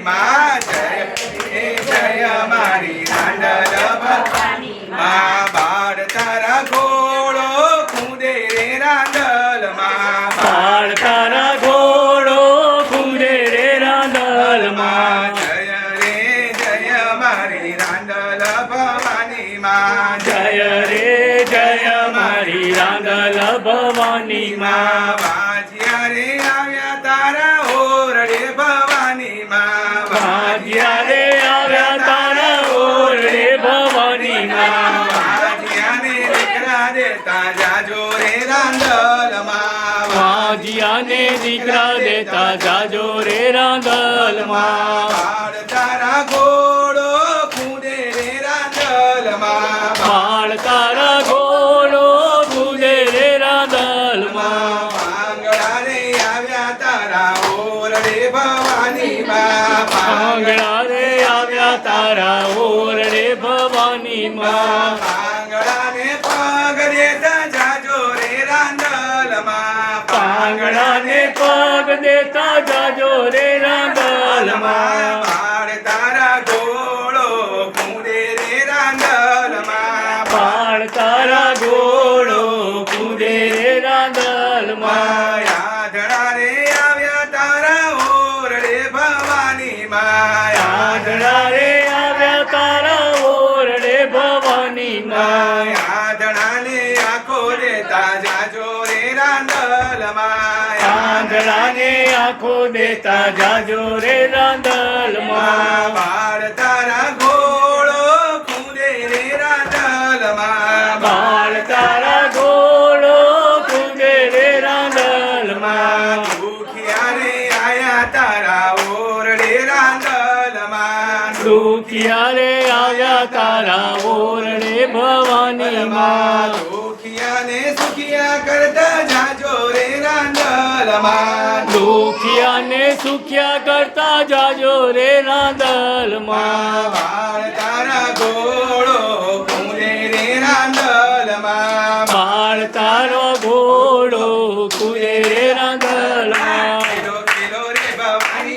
ભવાની માં જય જય મારી રાંડલ ભવાની માં બાળ તારા ઘોડો કૂદે રે રાંડલમાં બાળ તારા ઘોડો કુંડે રે રાંદલમાં જય રે જય મારી રાંડલ ભવાની માં જય રે જય મારી રાંદલ ભવાની માં માં આવ્યા તારા દીકરા દેતા જાજો રે રાંડલમાં દીકરા દેતા જાજો રે રાંદલમાં બાળ તારા ઘોડો કૂદે રે રાંડલમાં બાળ તારા ઘોડો કુંડે રે રાંદલમાં પાંગળા રે આવ્યા તારા ઓરડે ભવાની માં રે આવ્યા તારા ઓરડે ભવાની માં પાંગળાને પગ માં પાંગડાને પગ દેતા જાજો રે રાંદલમાં બાળ તારા ગોળો કૂદે રે રાંડલમાં બાળ તારા ગોળો કુંડે રે રાંદલમાં માયા રે આવ્યા તારા ઓરડે ભવાની માયા. આંધળા રે આવ્યા તારા ઓરડે ભવાની માં આધણાને આખો રે તાજા રે માયા આંધળાને આંખો દેતા જાજો રે રાંદલમાં બાળ તારા ઘોડો કૂદે રે રાંધલમાં તારા ઘોડો કુંડે રે રાંદલમાં દુખિયા રે આયા તારા ઓરડે રાંડલમાં દુખિયા રે આયા તારા ઓરડે ભવાની માં દુખિયાને સુખિયા કરતા દલમાં દુખ્યા સુખ્યા કરતા જાજો રે ના દલમાં બાળ તારા ઘોડો પૂરે રે ના દલમાં બાળ તારો ઘોડો પૂરે